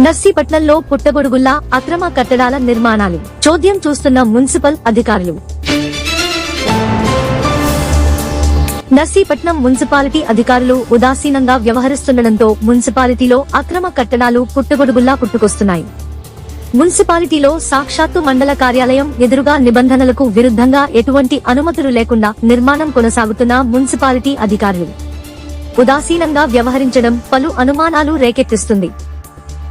నర్సీపట్నంలో పుట్టగొడుగుల్లా అక్రమ కట్టడాల నిర్మాణాలు. చోద్యం చూస్తున్న మున్సిపల్ అధికారులు. నర్సీపట్నం మున్సిపాలిటీ అధికారులు ఉదాసీనంగా వ్యవహరిస్తుండటంతో మున్సిపాలిటీలో అక్రమ కట్టడాలు పుట్టగొడుగుల్లా పుట్టుకొస్తున్నాయి. మున్సిపాలిటీలో సాక్షాత్తు మండల కార్యాలయం ఎదురుగా నిబంధనలకు విరుద్ధంగా ఎటువంటి అనుమతులు లేకుండా నిర్మాణం కొనసాగుతున్న మున్సిపాలిటీ అధికారులు. ఉదాసీనంగా వ్యవహరించడం పలు అనుమానాలు రేకెత్తిస్తుంది.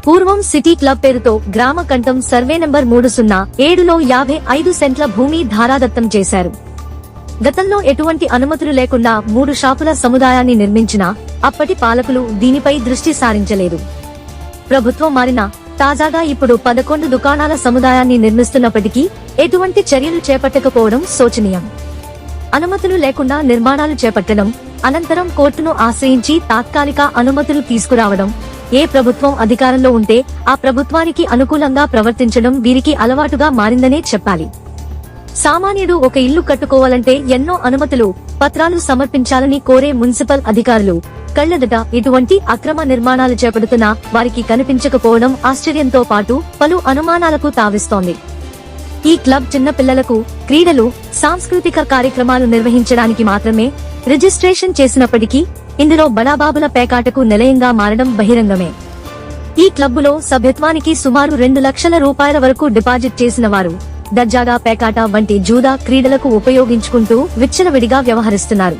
పూర్వం సిటీ క్లబ్ పేరుతో గ్రామ కంఠం సర్వే నెంబర్ మూడు సున్నా ఏడులో యాభై ఐదు సెంట్ల భూమి ధారాదత్తం చేశారు. గతంలో ఎటువంటి అనుమతులు లేకుండా మూడు షాపుల సముదాయాన్ని నిర్మించినా అప్పటి పాలకులు దీనిపై దృష్టి సారించలేదు. ప్రభుత్వం మారిన తాజాగా ఇప్పుడు పదకొండు దుకాణాల సముదాయాన్ని నిర్మిస్తున్నప్పటికీ ఎటువంటి చర్యలు చేపట్టకపోవడం శోచనీయం. అనుమతులు లేకుండా నిర్మాణాలు చేపట్టడం అనంతరం కోర్టును ఆశ్రయించి తాత్కాలిక అనుమతులు తీసుకురావడం ఏ ప్రభుత్వం అధికారంలో ఉంటే ఆ ప్రభుత్వానికి అనుకూలంగా ప్రవర్తించడం వీరికి అలవాటుగా మారిందనే చెప్పాలి. సామాన్యుడు ఒక ఇల్లు కట్టుకోవాలంటే ఎన్నో అనుమతులు పత్రాలు సమర్పించాలని కోరే మున్సిపల్ అధికారులు. కళ్ళదట ఇటువంటి అక్రమ నిర్మాణాలు చేపడుతున్నా వారికి కనిపించకపోవడం ఆశ్చర్యంతో పాటు పలు అనుమానాలకు తావిస్తోంది. ఈ క్లబ్ చిన్న పిల్లలకు క్రీడలు సాంస్కృతిక కార్యక్రమాలు నిర్వహించడానికి మాత్రమే రిజిస్ట్రేషన్ చేసినప్పటికీ ఇందులో బడాబాబుల పేకాటకు నిలయంగా మారడం బహిరంగమే. ఈ క్లబ్బులో సభ్యత్వానికి సుమారు రెండు లక్షల రూపాయల వరకు డిపాజిట్ చేసిన వారు దర్జాగా పేకాట వంటి జూదా క్రీడలకు ఉపయోగించుకుంటూ విచ్చలవిడిగా వ్యవహరిస్తున్నారు.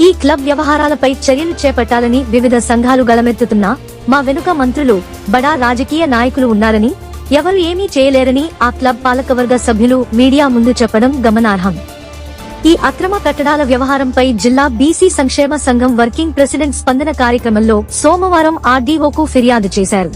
ఈ క్లబ్ వ్యవహారాలపై చర్యలు చేపట్టాలని వివిధ సంఘాలు గలమెత్తుతున్నా మా వెనుక మంత్రులు బడా రాజకీయ నాయకులు ఉన్నారని ఎవరు ఏమీ చేయలేరని ఆ క్లబ్ పాలకవర్గ సభ్యులు మీడియా ముందు చెప్పడం గమనార్హం. ఈ అక్రమ కట్టడాల వ్యవహారంపై జిల్లా బీసీ సంక్షేమ సంఘం వర్కింగ్ ప్రెసిడెంట్ స్పందన కార్యక్రమంలో సోమవారం ఆర్డీఓకు ఫిర్యాదు చేశారు.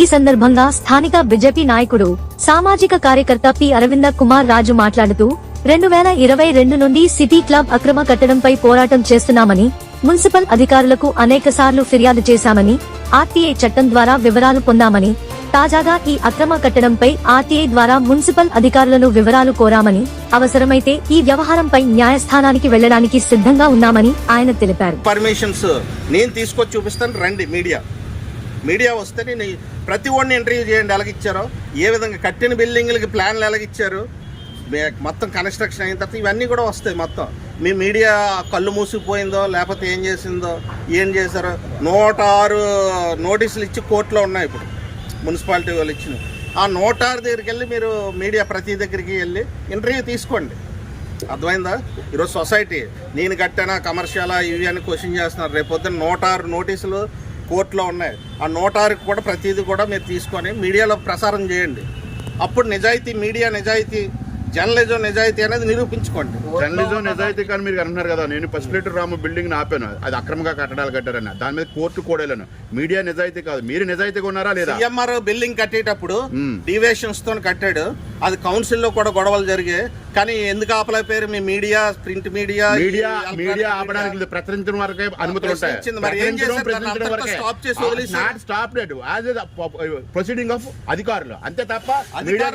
ఈ సందర్భంగా స్థానిక బీజేపీ నాయకుడు సామాజిక కార్యకర్త పి. అరవింద కుమార్ రాజు మాట్లాడుతూ రెండు వేల ఇరవై రెండు నుండి సిటీ క్లబ్ అక్రమ కట్టడంపై పోరాటం చేస్తున్నామని మున్సిపల్ అధికారులకు అనేకసార్లు ఫిర్యాదు చేశామని ఆర్టీఐ చట్టం ద్వారా వివరాలు పొందామని తాజాగా ఈ అక్రమ కట్టడంపై ఆర్టీఐ ద్వారా మున్సిపల్ అధికారులను వివరాలు కోరామని అవసరమైతే ఈ వ్యవహారంపై న్యాయస్థానానికి వెళ్ళడానికి సిద్ధంగా ఉన్నామని ఆయన తెలిపారు. పర్మిషన్స్ నేను తీసుకొచ్చి చూపిస్తాను రండి మీడియా. మీడియా వస్తే నేను ప్రతి ఒడిని ఇంటర్వ్యూ చేయండి ఎలాగిచ్చారో ఏ విధంగా కట్టిన బిల్డింగ్లకి ప్లాన్లు ఎలాగిచ్చారు మొత్తం కన్స్ట్రక్షన్ అయిన తర్వాత ఇవన్నీ కూడా వస్తాయి మొత్తం. మీ మీడియా కళ్ళు మూసిపోయిందో లేకపోతే ఏం చేసిందో ఏం చేశారో నూట ఆరు నోటీసులు ఇచ్చి కోర్టులో ఉన్నాయి ఇప్పుడు. మున్సిపాలిటీ వాళ్ళు ఇచ్చిన ఆ నూట ఆరు దగ్గరికి వెళ్ళి మీరు మీడియా ప్రతి దగ్గరికి వెళ్ళి ఇంటర్వ్యూ తీసుకోండి. అర్థమైందా? ఈరోజు సొసైటీ నేను కట్టానా కమర్షియలా ఇవి అని క్వశ్చన్ చేస్తున్నారు. రేపొద్దున నూట ఆరు నోటీసులు కోర్టులో ఉన్నాయి. ఆ నూట ఆరుకి కూడా ప్రతిదీ కూడా మీరు తీసుకొని మీడియాలో ప్రసారం చేయండి. అప్పుడు నిజాయితీ మీడియా నిజాయితీ జర్నలిజం నిజాయితీ అనేది నిరూపించుకోండి. జర్నలిజం నిజాయితీ కానీ మీరు అంటున్నారు కదా నేను పసిలేటర్ రామ బిల్డింగ్ ఆపాను. అది అక్రమంగా కట్టడాలు కట్టారని. దాని మీద కోర్టు కూడా వెళ్ళాను మీడియా నిజాయితీ కాదు. మీరు నిజాయితీగా ఉన్నారా లేదా? సిఎంఆర్ బిల్డింగ్ కట్టేటప్పుడు. డివేషన్స్తో కట్టాడు. అది కౌన్సిల్లో కూడా గొడవలు జరిగాయి కానీ ఎందుకు ఆపలే పేరు? మీ media print media media media ఆపడానికి. ప్రచురించడం వరకే అనుమతులు ఉంటాయి. మరి ఏం ప్రచురించడం, చేశారు? stop చేసి వదిలేశారు. Not stop date as proceeding of అధికారులు. అంతే తప్ప మీడియా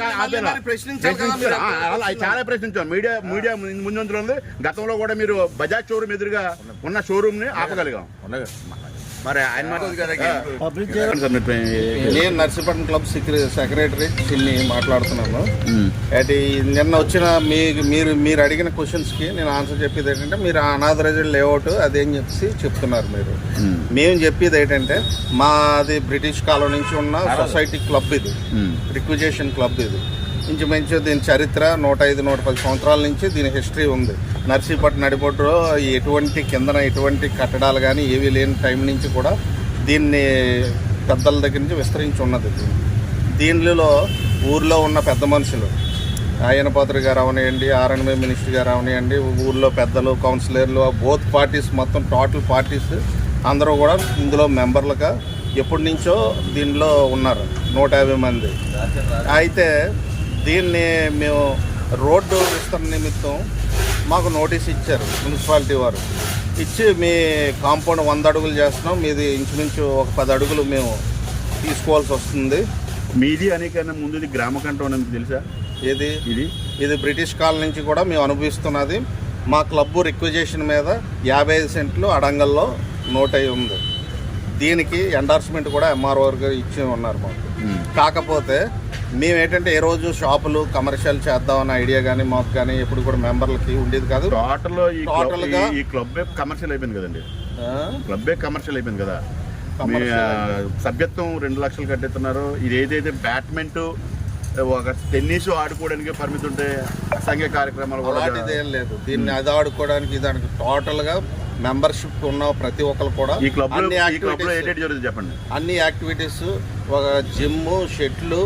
చాలా ప్రశ్నించాం. మీడియా మీడియా ముందు ఉంది గతంలో కూడా మీరు బజాజ్ షోరూమ్ ఎదురుగా ఉన్న షోరూమ్ని ఆపగలిగాం. మరి ఆయన నేను నర్సీపట్నం క్లబ్ సెక్ర- సెక్రటరీ చిన్ని మాట్లాడుతున్నాను. అది నిన్న వచ్చిన మీ మీరు మీరు అడిగిన క్వశ్చన్స్కి నేను ఆన్సర్ చెప్పేది ఏంటంటే మీరు అనాథరైజ్డ్ లేఅవుట్ అదేం చెప్పి చెప్తున్నారు మీరు. మ్మ్. చెప్పేది ఏంటంటే మాది బ్రిటిష్ కాలం నుంచి ఉన్న సొసైటీ క్లబ్ ఇది. రిక్విజేషన్ క్లబ్ ఇది. ఇంచుమించు దీని చరిత్ర నూట ఐదు నూట పది సంవత్సరాల నుంచి దీని హిస్టరీ ఉంది. నర్సీపట్నం నడిబొడ్డులో ఎటువంటి కిందన ఎటువంటి కట్టడాలు కానీ ఏవి లేని టైం నుంచి కూడా దీన్ని పెద్దల దగ్గర నుంచి విస్తరించి ఉన్నది దీనిలో ఊర్లో ఉన్న పెద్ద మనుషులు ఆయనపాత్రి గారు అవనియండి ఆర్ఎన్బి మినిస్టర్ గారు అవనివ్వండి ఊర్లో పెద్దలు కౌన్సిలర్లు బోత్ పార్టీస్ మొత్తం టోటల్ పార్టీస్ అందరూ కూడా ఇందులో మెంబర్లుగా ఎప్పటి నుంచో దీనిలో ఉన్నారు నూట యాభై మంది. అయితే దీన్ని మేము రోడ్డు విస్తరణ నిమిత్తం మాకు నోటీస్ ఇచ్చారు మున్సిపాలిటీ వారు. ఇచ్చి మీ కాంపౌండ్ వంద అడుగులు చేస్తున్నాం. మీది ఇంచుమించు ఒక పది అడుగులు మేము తీసుకోవాల్సి వస్తుంది. మీది అనేకన్నా ముందు ఇది గ్రామ మీకు తెలుసా? ఏది? ఇది. ఇది బ్రిటిష్ కాలం నుంచి కూడా మేము అనుభవిస్తున్నది. మా క్లబ్ రిక్వజేషన్ మీద యాభై ఐదు సెంట్లు అడంగల్లో నోట్ అయి ఉంది. దీనికి ఎండార్స్మెంట్ కూడా ఎంఆర్ఓ గారు ఇచ్చి ఉన్నారు మాకు. కాకపోతే మేము ఏంటంటే ఏ రోజు షాపులు కమర్షియల్ చేద్దామన్న ఐడియా కానీ మాకు కానీ ఎప్పుడు కూడా మెంబర్లకి ఉండేది కాదు. టోటల్ ఈ Total గా- ఈ- క్లబ్ కమర్షియల్ అయిపోయింది కదండి? క్లబ్బే కమర్షియల్ అయిపోయింది కదా. సభ్యత్వం రెండు లక్షలు కట్టేస్తున్నారు. ఇది ఏదైతే బ్యాడ్మింట్ ఒక టెన్నిస్ ఆడుకోవడానికి పరిమితి ఉంటే అసంఘ్య కార్యక్రమాలు అలాంటిది ఏం లేదు. దీన్ని అది ఆడుకోవడానికి దానికి టోటల్గా మెంబర్షిప్ ఉన్న ప్రతి ఒక్కరు కూడా ఈ క్లబ్లో చెప్పండి? అన్ని యాక్టివిటీస్ ఒక జిమ్ షెట్లు.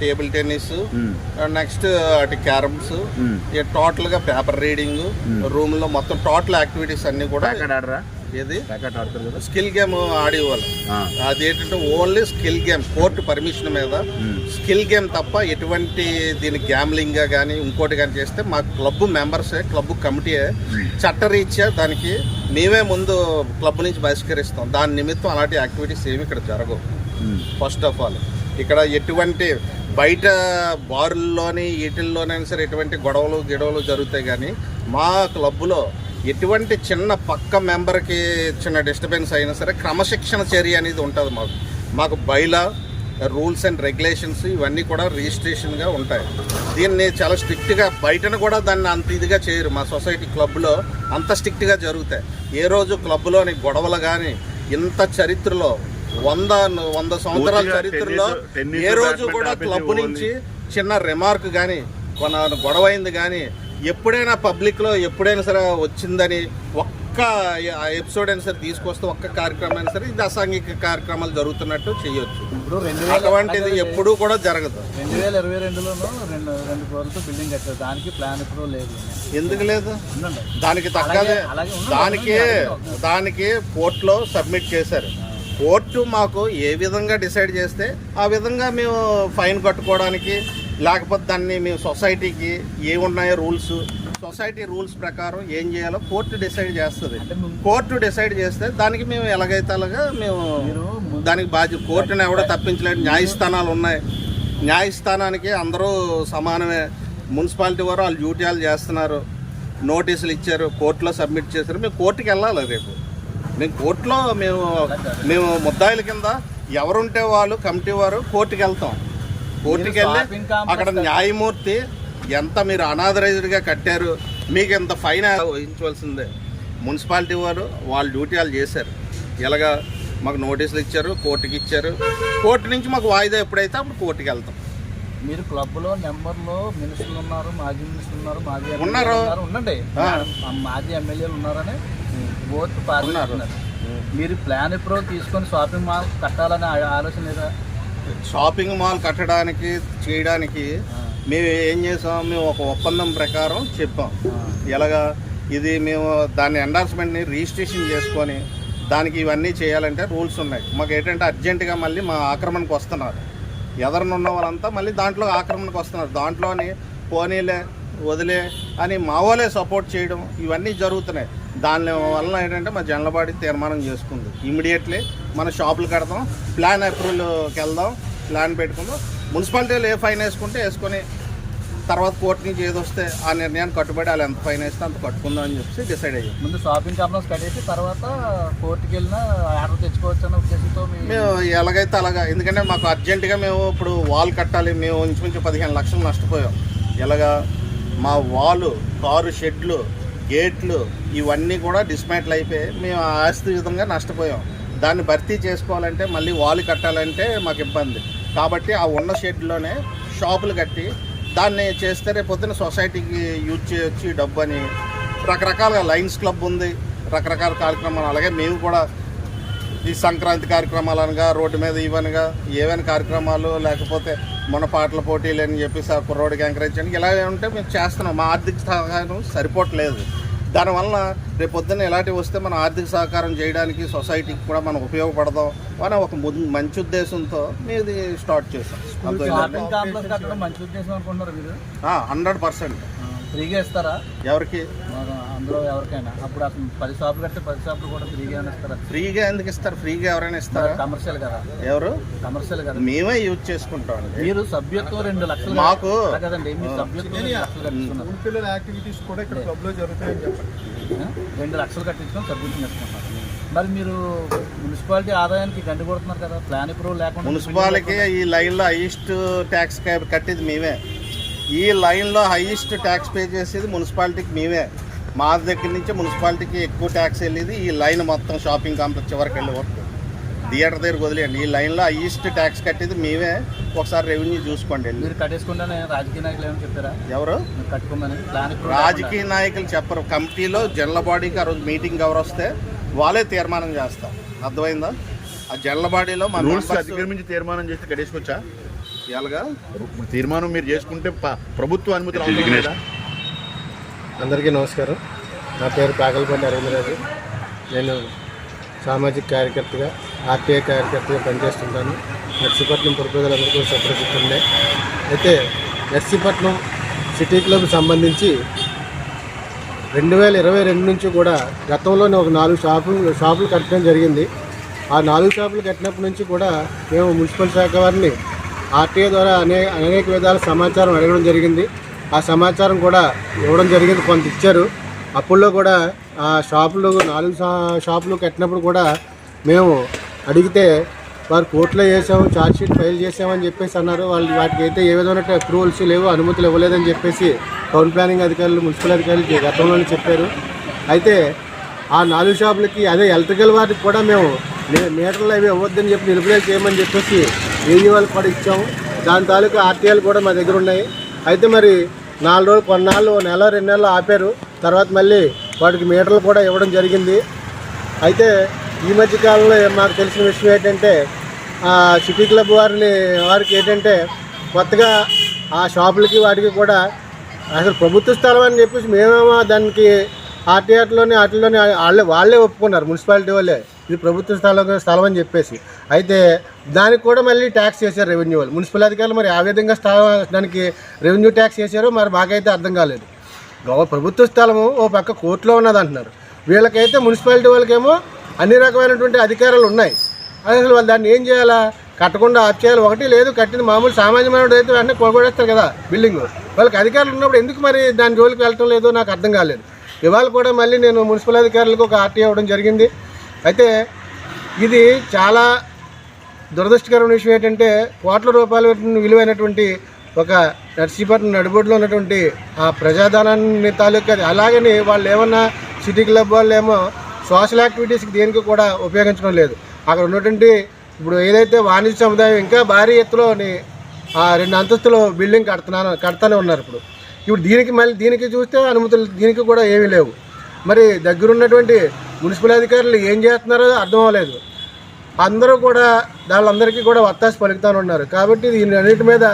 Table tennis. నెక్స్ట్ అటు క్యారమ్స్. టోటల్గా పేపర్ రీడింగ్ రూమ్లో మొత్తం టోటల్ యాక్టివిటీస్ అన్ని కూడా ఏది స్కిల్ గేమ్ ఆడేవాళ్ళు ఆ. అది ఏంటంటే only skill game court permission మీద. స్కిల్ గేమ్ తప్ప ఎటువంటి దీని గ్యామ్లింగ్గా కానీ ఇంకోటి కానీ చేస్తే మా క్లబ్ మెంబర్సే క్లబ్ కమిటీయే చట్టరీత్యా దానికి మేమే ముందు క్లబ్ నుంచి బహిష్కరిస్తాం దాని నిమిత్తం అలాంటి యాక్టివిటీస్ ఏమి ఇక్కడ జరగవు. First of all. ఇక్కడ ఎటువంటి బయట బారుల్లోని వీటిల్లోనైనా సరే ఎటువంటి గొడవలు గిడవలు జరుగుతాయి కానీ మా క్లబ్లో ఎటువంటి చిన్న పక్క మెంబర్కి చిన్న డిస్టర్బెన్స్ అయినా సరే క్రమశిక్షణ చర్య అనేది ఉంటుంది మాకు. మాకు బైలా రూల్స్ అండ్ రెగ్యులేషన్స్ ఇవన్నీ కూడా రిజిస్ట్రేషన్గా ఉంటాయి. దీన్ని చాలా స్ట్రిక్ట్గా బయటను కూడా దాన్ని అంత ఇదిగా చేయరు. మా సొసైటీ క్లబ్లో అంత స్ట్రిక్ట్గా జరుగుతాయి. ఏ రోజు క్లబ్లోని గొడవలు కానీ ఇంత చరిత్రలో వంద వంద సంవత్సరాల చరిత్రలో ఏ రోజు కూడా క్లబ్ నుంచి చిన్న రిమార్క్ కానీ కొన గొడవ అయింది కానీ ఎప్పుడైనా పబ్లిక్లో ఎప్పుడైనా సరే వచ్చిందని ఒక్క ఎపిసోడ్ అయినా సరే తీసుకొస్తే ఒక్క కార్యక్రమం అయినా సరే ఇది అసాంఘిక కార్యక్రమాలు జరుగుతున్నట్టు చేయొచ్చు. ఇప్పుడు రెండు వేల అటువంటిది ఎప్పుడూ కూడా జరగదు. రెండు వేల ఇరవై రెండులోనూ రెండు రెండు ఫ్లోర్లతో బిల్డింగ్ కట్టారు. దానికి ప్లాన్ ఇప్పుడు లేదు. ఎందుకు లేదు? దానికి తగ్గదే. దానికి దానికి కోర్టులో సబ్మిట్ చేశారు. కోర్టు మాకు ఏ విధంగా డిసైడ్ చేస్తే ఆ విధంగా మేము ఫైన్ కట్టుకోవడానికి లేకపోతే దాన్ని మేము సొసైటీకి ఏమున్నాయో రూల్స్ సొసైటీ రూల్స్ ప్రకారం ఏం చేయాలో కోర్టు డిసైడ్ చేస్తుంది. కోర్టు డిసైడ్ చేస్తే దానికి మేము ఎలాగైతే అలాగా మేము దానికి బాధ్యత కోర్టుని ఎవడో తప్పించలేదు న్యాయస్థానాలు ఉన్నాయి. న్యాయస్థానానికి అందరూ సమానమే. మున్సిపాలిటీ వారు వాళ్ళు డ్యూటీలు చేస్తున్నారు. నోటీసులు ఇచ్చారు. కోర్టులో సబ్మిట్ చేశారు. మేము కోర్టుకి వెళ్ళాలి రేపు. మేము కోర్టులో మేము మేము ముద్దాయిల కింద ఎవరుంటే వాళ్ళు కమిటీ వారు కోర్టుకి వెళ్తాం కోర్టుకి వెళ్ళి అక్కడ న్యాయమూర్తి ఎంత మీరు అనాథరైజ్డ్గా కట్టారు మీకు ఎంత ఫైన్ వహించవలసిందే. మున్సిపాలిటీ వారు వాళ్ళ డ్యూటీ వాళ్ళు చేశారు. ఎలాగా మాకు నోటీసులు ఇచ్చారు కోర్టుకి ఇచ్చారు. కోర్టు నుంచి మాకు వాయిదా ఎప్పుడైతే అప్పుడు కోర్టుకి వెళ్తాం మీరు క్లబ్లో నెంబర్లో మినిస్టర్లు ఉన్నారు మాజీ మినిస్టర్లు ఉన్నారు మాజీ ఉన్నారు. ఉండండి. మాజీ ఎమ్మెల్యేలు ఉన్నారని ఉన్నారు. ఉన్నారు. మీరు ప్లాన్ ఎప్పుడో తీసుకొని షాపింగ్ మాల్ కట్టాలనే ఆలోచన లేదా? షాపింగ్ మాల్ కట్టడానికి చేయడానికి మేము ఏం చేసాం? మేము ఒక ఒప్పందం ప్రకారం చెప్పాం. ఎలాగా? ఇది మేము దాని ఎండార్స్మెంట్ని రిజిస్ట్రేషన్ చేసుకొని దానికి ఇవన్నీ చేయాలంటే రూల్స్ ఉన్నాయి. మాకు ఏంటంటే అర్జెంటుగా మళ్ళీ మా ఆక్రమణకు వస్తున్నారు. ఎదరన ఉన్న వాళ్ళంతా మళ్ళీ దాంట్లో ఆక్రమణకు వస్తున్నారు. దాంట్లోని పోనీలే వదిలే అని మా వాళ్ళే సపోర్ట్ చేయడం ఇవన్నీ జరుగుతున్నాయి. దాని వల్ల ఏంటంటే మా జనలబాడి తీర్మానం చేసుకుంది. ఇమీడియట్లీ మన షాపులు కడతాం ప్లాన్ అప్రూవల్కి వెళ్దాం ప్లాన్ పెట్టుకుందాం. మున్సిపాలిటీలో ఏ ఫైన్ వేసుకుంటే వేసుకొని తర్వాత కోర్టు నుంచి ఏది వస్తే ఆ నిర్ణయాన్ని కట్టుబడి వాళ్ళు ఎంత ఫైన్ వేస్తే అంత కట్టుకుందాం అని చెప్పి డిసైడ్ అయ్యాం. ముందు షాపింగ్ కాంప్లెక్స్ కట్టేసి తర్వాత కోర్టుకి వెళ్ళినా ఆర్డర్ తెచ్చుకోవచ్చు అన్న ఉద్దేశంతో మేము ఎలాగైతే అలాగా ఎందుకంటే మాకు అర్జెంటుగా మేము ఇప్పుడు వాల్ కట్టాలి మేము ఇంచుమించు పదిహేను లక్షలు నష్టపోయాం. ఎలాగా మా వాలు కారు షెడ్లు గేట్లు ఇవన్నీ కూడా డిస్మాంటిల్ అయిపోయి మేము ఆస్తి విధంగా నష్టపోయాం. దాన్ని భర్తీ చేసుకోవాలంటే మళ్ళీ వాళ్ళు కట్టాలంటే మాకు ఇబ్బంది. కాబట్టి ఆ ఉన్న షెడ్లోనే షాపులు కట్టి దాన్ని చేస్తే రేపు సొసైటీకి యూజ్ చేయొచ్చు ఈ డబ్బు అని. రకరకాలుగా లైన్స్ క్లబ్ ఉంది రకరకాల కార్యక్రమాలు. అలాగే మేము కూడా ఈ సంక్రాంతి కార్యక్రమాలు అనగా రోడ్డు మీద ఇవనగా ఏవైనా కార్యక్రమాలు లేకపోతే మన పాటల పోటీలు అని చెప్పేసి ఆ కుర్రోడికి ఎంకరేజ్ చేయడానికి ఇలా ఉంటే మేము చేస్తున్నాం. మా ఆర్థిక సహాయం సరిపోవట్లేదు. దానివల్ల రేపు పొద్దున్న ఇలాంటివి వస్తే మనం ఆర్థిక సహకారం చేయడానికి సొసైటీకి కూడా మనం ఉపయోగపడదాం అనే ఒక ముందు- మంచి ఉద్దేశంతో మీది స్టార్ట్ చేసాం హండ్రెడ్ పర్సెంట్. ఫ్రీగా ఇస్తారా ఎవరికి అందులో ఎవరికైనా. అప్పుడు అసలు పది షాపులు కడితే పది షాపులు కూడా ఫ్రీగా ఇస్తారా? ఫ్రీగా ఎందుకు ఇస్తారు? ఫ్రీగా ఎవరైనా ఇస్తారా? కమర్షియల్ కదా. ఎవరు? కమర్షియల్ కదా. మేమే యూజ్ చేసుకుంటాం మీరు సభ్యత్వం రెండు లక్షలు మాకు- కదండి. మీరు సభ్యత్వం పిల్లల యాక్టివిటీస్ కూడా ఇక్కడ క్లబ్లో జరుగుతాయని చెప్పండి? రెండు లక్షలు కట్టించుకొని సభ్యత్వం చేసుకుంటారు మరి మీరు మున్సిపాలిటీ ఆదాయానికి గండి కొడుతున్నారు కదా. ప్లాన్ అప్రూవల్ లేకుండా మున్సిపాలిటీ ఈ లైన్లో హైయెస్ట్ ట్యాక్స్ కట్టేది మేమే. ఈ లైన్లో హైయెస్ట్ ట్యాక్స్ పే చేసేది మున్సిపాలిటీకి మేమే. మా దగ్గర నుంచి మున్సిపాలిటీకి ఎక్కువ ట్యాక్స్ వెళ్ళేది ఈ లైన్ మొత్తం షాపింగ్ కాంప్లెక్స్ వరకు వెళ్ళే వరకు. థియేటర్ దగ్గర వదిలేయండి. ఈ లైన్లో హైయెస్ట్ ట్యాక్స్ కట్టేది మేమే. ఒకసారి రెవెన్యూ చూసుకోండి మీరు కట్టేసుకుంటేనే రాజకీయ నాయకులు ఏమైనా చెప్పారా? ఎవరు? కట్టుకోమని రాజకీయ నాయకులు చెప్పరు. కమిటీలో జనరల్ బాడీకి ఆ రోజు మీటింగ్ ఎవరు వస్తే వాళ్ళే తీర్మానం చేస్తారు. అర్థమైందా? ఆ జనరల్ బాడీలో మన రూల్స్ members అధిగమించి తీర్మానం చేస్తే కట్టేసుకోవచ్చా? తీర్మానం మీరు చేసుకుంటే ప- ప్రభుత్వ అనుమతి అందరికీ నమస్కారం. నా పేరు పాకలపల్లి అరవిందరాజు నేను సామాజిక కార్యకర్తగా ఆర్టీఐ కార్యకర్తగా పనిచేస్తుంటాను. నర్సీపట్నం పురప్రజలందరికీ సుప్రసిద్ధుండే అయితే నర్సీపట్నం సిటీ క్లబ్ సంబంధించి రెండు వేల ఇరవై రెండు నుంచి కూడా గతంలోనే ఒక నాలుగు షాపులు షాపులు కట్టడం జరిగింది. ఆ నాలుగు షాపులు కట్టినప్పటి నుంచి కూడా మేము మున్సిపల్ శాఖ వారిని ఆర్టీఐ ద్వారా అనే అనేక విధాల సమాచారం అడగడం జరిగింది. ఆ సమాచారం కూడా ఇవ్వడం జరిగింది. కొంత ఇచ్చారు. అప్పుల్లో కూడా ఆ షాపులు నాలుగు షాపులు కట్టినప్పుడు కూడా మేము అడిగితే వారు కోర్టులో వేసాము ఛార్జ్షీట్ ఫైల్ చేసామని చెప్పేసి అన్నారు. వాళ్ళు వాటికి అయితే ఏ విధమైన అప్రూవల్స్ లేవు అనుమతులు ఇవ్వలేదని చెప్పేసి టౌన్ ప్లానింగ్ అధికారులు మున్సిపల్ అధికారులు గతంలోనే చెప్పారు. అయితే ఆ నాలుగు షాపులకి అదే ఎలక్ట్రికల్ వాటికి కూడా మేము మీటర్లు అవి ఇవ్వద్దని చెప్పి నిలుపుదల చేయమని చెప్పేసి ఏఈ వాళ్ళకి కూడా ఇచ్చాము. దాని తాలూకా ఆర్టీఐలు కూడా మా దగ్గర ఉన్నాయి. అయితే మరి నాలుగు రోజులు కొన్నాళ్ళు ఓ నెల రెండు నెలలు ఆపారు. తర్వాత మళ్ళీ వాటికి మీటర్లు కూడా ఇవ్వడం జరిగింది. అయితే ఈ మధ్య కాలంలో మాకు తెలిసిన విషయం ఏంటంటే సిటీ క్లబ్ వారిని వారికి ఏంటంటే కొత్తగా ఆ షాపులకి వాటికి కూడా అసలు ప్రభుత్వ స్థలం అని చెప్పేసి మేమేమో దానికి ఆర్టీఆర్లోనే వాటిలోనే వాళ్ళే వాళ్ళే ఒప్పుకున్నారు మున్సిపాలిటీ వాళ్ళే. ఇది ప్రభుత్వ స్థలం స్థలం అని చెప్పేసి. అయితే దానికి కూడా మళ్ళీ ట్యాక్స్ చేశారు రెవెన్యూ వాళ్ళు. మున్సిపల్ అధికారులు మరి ఆ విధంగా స్థలం దానికి రెవెన్యూ ట్యాక్స్ చేశారో మరి మాకైతే అర్థం కాలేదు. ప్రభుత్వ స్థలము ఓ పక్క కోర్టులో ఉన్నది అంటున్నారు. వీళ్ళకైతే మున్సిపాలిటీ వాళ్ళకేమో అన్ని రకమైనటువంటి అధికారాలు ఉన్నాయి. అసలు వాళ్ళు దాన్ని ఏం చేయాలా? కట్టకుండా ఆఫ్ చేయాలి. ఒకటి లేదు కట్టిన మామూలు సామాన్యమైన అయితే వెంటనే కొనగొడేస్తారు కదా బిల్డింగ్. వాళ్ళకి అధికారులు ఉన్నప్పుడు ఎందుకు మరి దాని జోలికి వెళ్ళటం లేదో నాకు అర్థం కాలేదు. ఇవాళ కూడా మళ్ళీ నేను మున్సిపల్ అధికారులకు ఒక ఆర్టీ ఇవ్వడం జరిగింది. అయితే ఇది చాలా దురదృష్టకరమైన విషయం ఏంటంటే కోట్ల రూపాయల విలువైనటువంటి ఒక నర్సీపట్నం నడిబొడ్లో ఉన్నటువంటి ఆ ప్రజాధనాన్ని తాలూకా అలాగని వాళ్ళు ఏమన్నా సిటీ క్లబ్ వాళ్ళు ఏమో సోషల్ యాక్టివిటీస్కి దేనికి కూడా ఉపయోగించడం లేదు. అక్కడ ఉన్నటువంటి ఇప్పుడు ఏదైతే వాణిజ్య సముదాయం ఇంకా భారీ ఎత్తులోని ఆ రెండు అంతస్తులు బిల్డింగ్ కడుతున్నాను కడతానే ఉన్నారు ఇప్పుడు. ఇప్పుడు దీనికి మళ్ళీ దీనికి చూస్తే అనుమతులు దీనికి కూడా ఏమీ లేవు. మరి దగ్గరున్నటువంటి మున్సిపల్ అధికారులు ఏం చేస్తున్నారో అర్థం అవ్వలేదు. అందరూ కూడా వాళ్ళందరికీ కూడా వత్తాసు పలుకుతాను ఉన్నారు. కాబట్టి దీని అన్నిటి మీద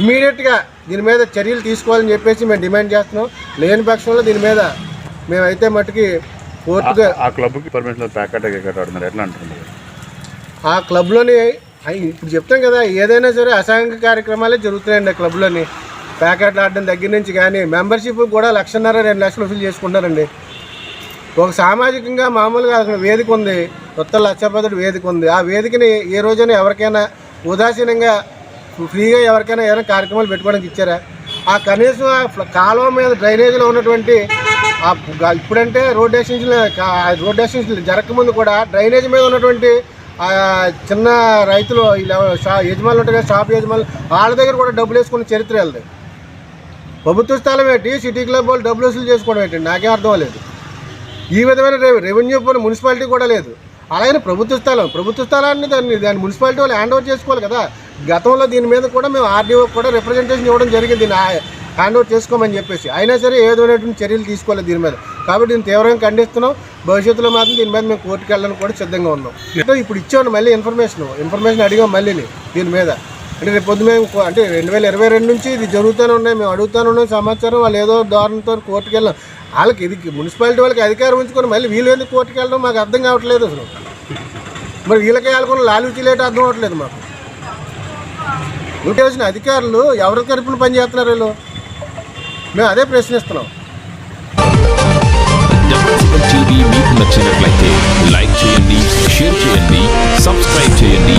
ఇమీడియట్గా దీని మీద చర్యలు తీసుకోవాలని చెప్పేసి మేము డిమాండ్ చేస్తున్నాం. లేని పక్షంలో దీని మీద మేమైతే మట్టుకి కోర్టుగా ఆ క్లబ్కి పర్మిషన్ ప్యాకెట్ ఆడుతున్నారు ఎట్లా అంటున్నారు? ఆ క్లబ్లోని ఇప్పుడు చెప్తాం కదా ఏదైనా సరే అసాంఘిక కార్యక్రమాలే జరుగుతున్నాయండి ఆ క్లబ్లోని. ప్యాకెట్లు ఆడడం దగ్గర నుంచి కానీ మెంబర్షిప్ కూడా లక్షన్నర రెండు లక్షలు వసూలు చేసుకుంటారండి ఒక సామాజికంగా మామూలుగా అక్కడ వేదిక ఉంది. కొత్త లక్షపతుడు వేదిక ఉంది. ఆ వేదికని ఏ రోజైనా ఎవరికైనా ఉదాసీనంగా ఫ్రీగా ఎవరికైనా ఏమైనా కార్యక్రమాలు పెట్టుకోవడానికి ఇచ్చారా? ఆ కనీసం ఆ కాలువ మీద డ్రైనేజీలో ఉన్నటువంటి ఆ ఇప్పుడంటే రోడ్ ఎక్స్టెన్షన్ రోడ్ ఎక్స్టెన్షన్ జరగకముందు కూడా డ్రైనేజ్ మీద ఉన్నటువంటి చిన్న రైతులు షా యజమానులు ఉంటారు కదా షాప్ యజమానులు వాళ్ళ దగ్గర కూడా డబ్బులు వేసుకున్న చరిత్ర వెళ్ళదు. ప్రభుత్వ స్థలం ఏంటి? సిటీ క్లబ్ వాళ్ళు డబ్బులు వసూలు చేసుకోవడం ఏంటి నాకేం అర్థం లేదు ఈ విధమైన రెవె- రెవెన్యూ పని మున్సిపాలిటీ కూడా లేదు. అలాగే ప్రభుత్వ స్థలం ప్రభుత్వ స్థలాన్ని దాన్ని దాన్ని మున్సిపాలిటీ వాళ్ళు హ్యాండ్ ఓవర్ చేసుకోవాలి కదా. గతంలో దీని మీద కూడా మేము ఆర్డీఓ కూడా రిప్రజెంటేషన్ ఇవ్వడం జరిగింది. దీన్ని హ్యాండ్ ఓవర్ చేసుకోమని చెప్పేసి. అయినా సరే ఏ విధమైనటువంటి చర్యలు తీసుకోవాలి దీని మీద. కాబట్టి దీన్ని తీవ్రంగా ఖండిస్తున్నాం. భవిష్యత్తులో మాత్రం దీని మీద మేము కోర్టుకు వెళ్ళడానికి కూడా సిద్ధంగా ఉన్నాం. ఇప్పుడు ఇచ్చాను మళ్ళీ ఇన్ఫర్మేషన్ ఇన్ఫర్మేషన్ అడిగాం మళ్ళీ దీని మీద. అంటే రేపు పొద్దు మేము అంటే రెండు వేల ఇరవై రెండు నుంచి ఇది జరుగుతూనే ఉన్నాయి. మేము అడుగుతూనే ఉన్నాం. సమాచారం వాళ్ళు ఏదో దారుణంతో కోర్టుకు వెళ్ళాం. వాళ్ళకి ఇది మున్సిపాలిటీ వాళ్ళకి అధికారం ఉంచుకొని మళ్ళీ వీళ్ళు ఎందుకు కోర్టుకు వెళ్ళడం మాకు అర్థం కావట్లేదు అసలు. మరి వీళ్ళకి వాళ్ళకున్న లాలూచి లేట అర్థం అవ్వట్లేదు మాకు. ఇంటి వచ్చిన అధికారులు ఎవరి తరపున పనిచేస్తున్నారు వీళ్ళు? మేము అదే ప్రశ్నిస్తున్నాం. మీకు నచ్చినట్లయితే లైక్ చేయండి షేర్ చేయండి సబ్స్క్రైబ్ చేయండి.